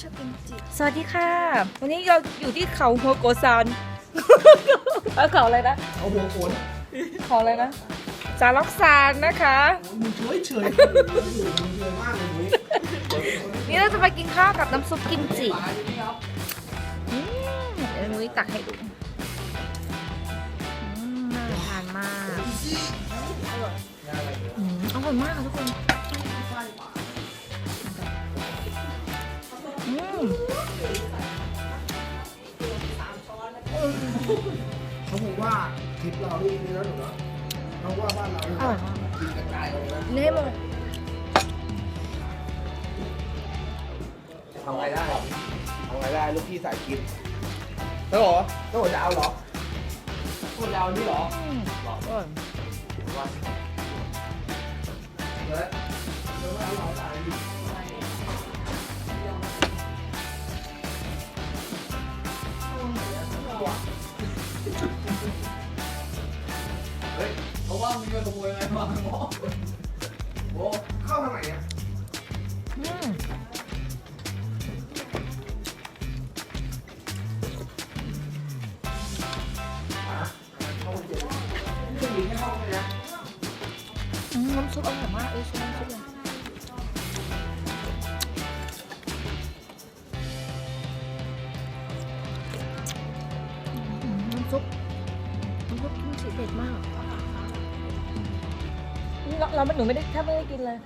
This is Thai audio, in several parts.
ชอบกินจิสวัสดีค่ะ วันนี้เราอยู่ที่เขาหัวโกซานเออเขาอะไรนะเอาหัวโขนเขาอะไรนะซาล็อกซานนะคะมึงเฉยเฉยมึงเฉยมากเลยมึงนี่เราจะมากินข้าวกับน้ำซุปกิมจิอืมเดี๋ยวนุ้ยตักให้ดูอืมน่าทานมากอืมอร่อยมากค่ะทุกคนอืม เขาบอกว่าทริปเรานี่นี่นะหนูนะเขาว่าบ้านเราอร่อยมากกินกระจายเลยนะนี่ให้หมดทำไงได้ทำไงได้ลูกพี่สายกินแล้วเหรอแล้วหัวจะเอาเหรอหัวจะเอานี่เหรออืมอร่อยเฮ้ยเเฮ้ยเพราว่ามีคนขโมยอะไรมาหมอโอ้เข้าทางไหนเนี่ยอืมอืมน้ำซุปอร่อยมากเอ้ยชิมน้ำซุปเลยอืมน้ำซุปน้ำซุปกิมจิเด็ดมาก เราเราไม่หนูไม่ได้แทบไม่ได้กินเลย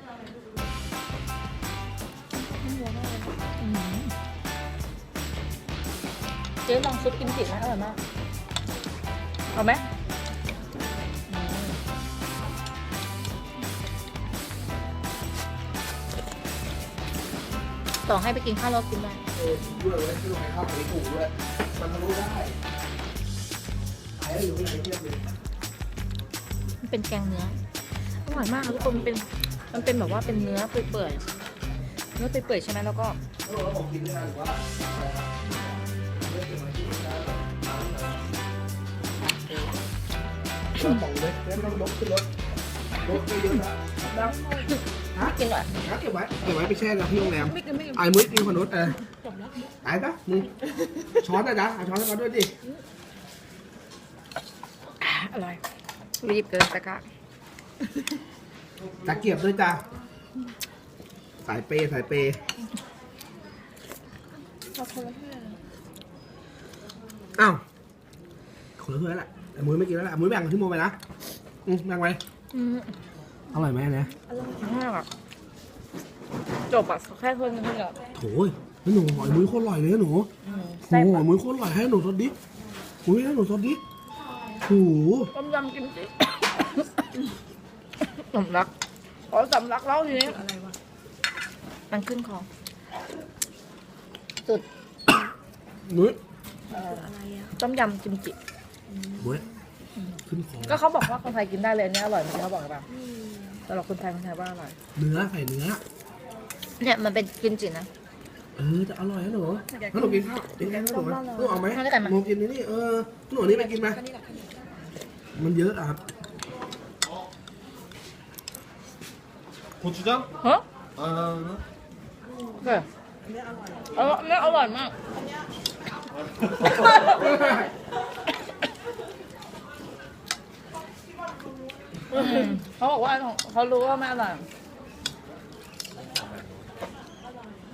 อืมเจ๊ลองซุปกิมจิไหมอร่อยมากเอาไหมอืมต่อให้ไปกินข้าวเรากินได้ เออด้วยเว้ยที่ลงไปเข้าไปถูกด้วยมันทะลุได้ขายอยู่ที่ไหนเทียบเลย มันเป็นแกงเนื้ออ ร่อยมากค่ะทุกคนมันเป็นมันเป็นแบบว่าเป็นเนื้อเปื่อยๆเนื้อเปื่อยๆใช่ไหมแล้วก็แล้วเราบอกกินได้หรือว่าอะไรครับเลือกเก็บไว้ที่ร้านร้านไหนเราส่งเลยแล้วไม่ต้องยกขึ้นรถรถไม่เยอะนะดังฮะกินหน่อยงั้นเก็บไว้เก็บไว้ไปแช่กับที่โรงแรมไม่กินไม่กินไอ้มุ้ยมีคนรถเออไอ้ปะมึงช้อนนะจ๊ะเอาช้อนให้เขาด้วยดิอร่อยรีบเกินตะกะ ตะเกียบด้วยจ้ะสายเปย์สายเปย์เราคนละเพื่อนอ้าวคนละเพื่อนแหละไอ้มุ้ยไม่กินแล้วแหละไอ้มุ้ยแบ่งกับที่โมไปนะอืมแบ่งไว้อืมอร่อยไหมอันเนี่ยอร่อยมากอะจบอะแค่คนนึงเหรอโถยแล้วหนูหอยมุ้ยโคตรอร่อยเลยนะหนูอืมโอ้แซ่บโหอะมุ้ยโคตรอร่อยให้หนูสดดิมุ้ยให้หนูสดดิโอ้โหต้มยำกิมจิ สำลักขอสำลักเล่าทีนี้อะไรวะมันขึ้นคอสุดมุ้ยอะไรอะต้มยำกิมจิ มุ้ยขึ้นคอก็เขาบอกว่าคนไทยกินได้เลยอันนี้อร่อยเหมือนที่เขาบอกหรือเปล่าอืมสำหรับคนไทยคนไทยว่าอร่อย เนื้อใส่เนื้อ เนี่ยมันเป็นกิมจินะ เออจะอร่อยนะหนูถ้าหนูกินข้าวกินแกงนะหนูนะหนูเอาไหมทานด้วยกันไหมหนูกินนี่นี่เออหนูนี่ไปกินไหมแค่นี้แหละแค่นี้มันเยอะอะครับ 고추장? ฮะ 아, เออเออเนี่ยอร่อยมาก อืมเขาบอกว่าเขารู้ว่าไม่อร่อย